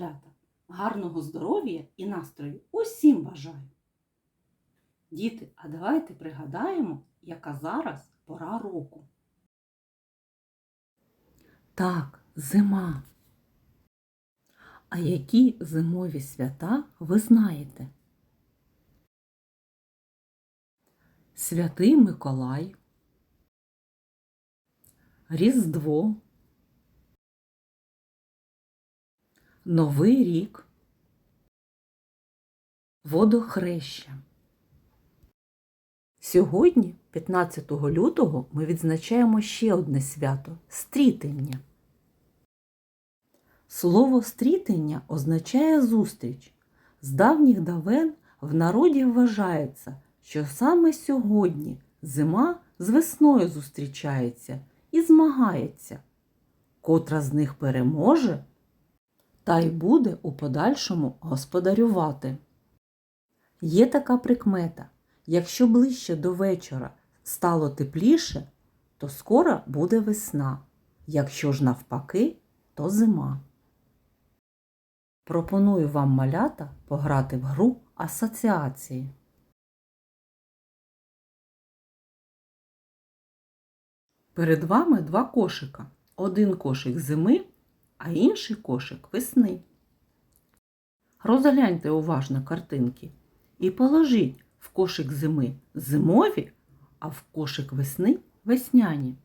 Малята! Гарного здоров'я і настрою усім бажаю! Діти, а давайте пригадаємо, яка зараз пора року. Так, зима. А які зимові свята ви знаєте? Святий Миколай, Різдво, Новий рік, Водохреща. Сьогодні, 15 лютого, ми відзначаємо ще одне свято стрітення. Слово стрітення означає зустріч. З давніх давен в народі вважається, що саме сьогодні зима з весною зустрічається і змагається. Котра з них переможе, та й буде у подальшому господарювати. Є така прикмета. Якщо ближче до вечора стало тепліше, то скоро буде весна. Якщо ж навпаки, то зима. Пропоную вам малята пограти в гру асоціації. Перед вами два кошика. Один кошик зими, а інший кошик весни. Розгляньте уважно картинки і положіть в кошик зими зимові, а в кошик весни весняні.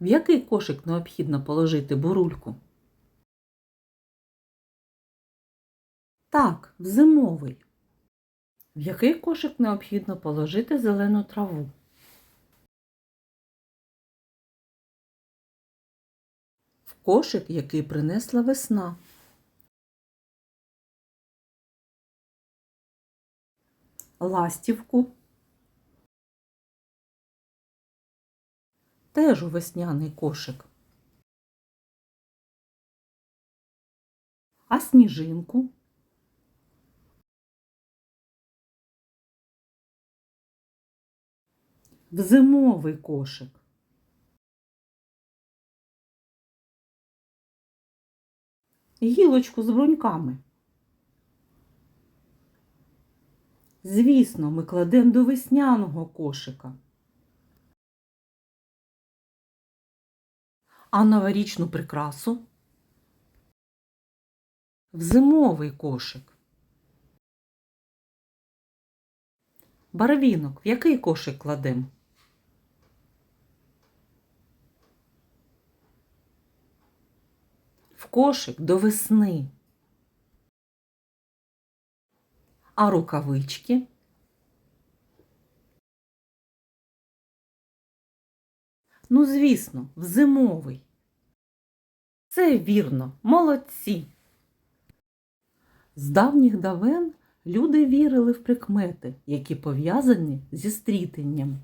В який кошик необхідно положити бурульку? Так, в зимовий. В який кошик необхідно положити зелену траву? В кошик, який принесла весна. Ластівку. Теж у весняний кошик. А сніжинку? В зимовий кошик. Гілочку з бруньками. Звісно, ми кладемо до весняного кошика. А новорічну прикрасу в зимовий кошик. Барвінок в який кошик кладемо? В кошик до весни. А рукавички? Ну, звісно, в зимовий. Це вірно, молодці. З давніх давен люди вірили в прикмети, які пов'язані зі стрітенням.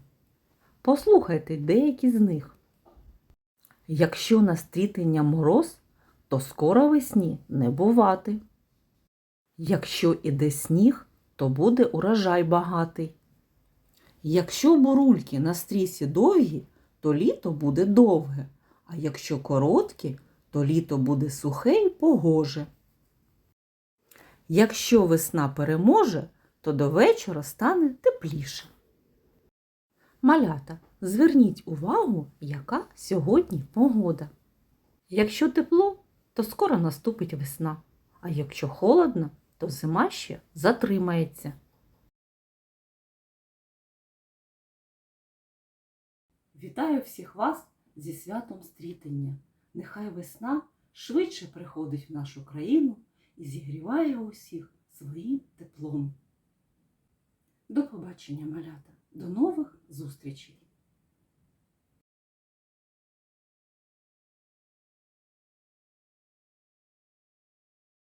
Послухайте деякі з них. Якщо на стрітення мороз, то скоро весні не бувати. Якщо іде сніг, то буде урожай багатий. Якщо бурульки на стрісі довгі, то літо буде довге, а якщо короткі, то літо буде сухе й погоже. Якщо весна переможе, то до вечора стане тепліше. Малята, зверніть увагу, яка сьогодні погода. Якщо тепло, то скоро наступить весна, а якщо холодно, то зима ще затримається. Вітаю всіх вас зі святом стрітення. Нехай весна швидше приходить в нашу країну і зігріває усіх своїм теплом. До побачення, малята, до нових зустрічей!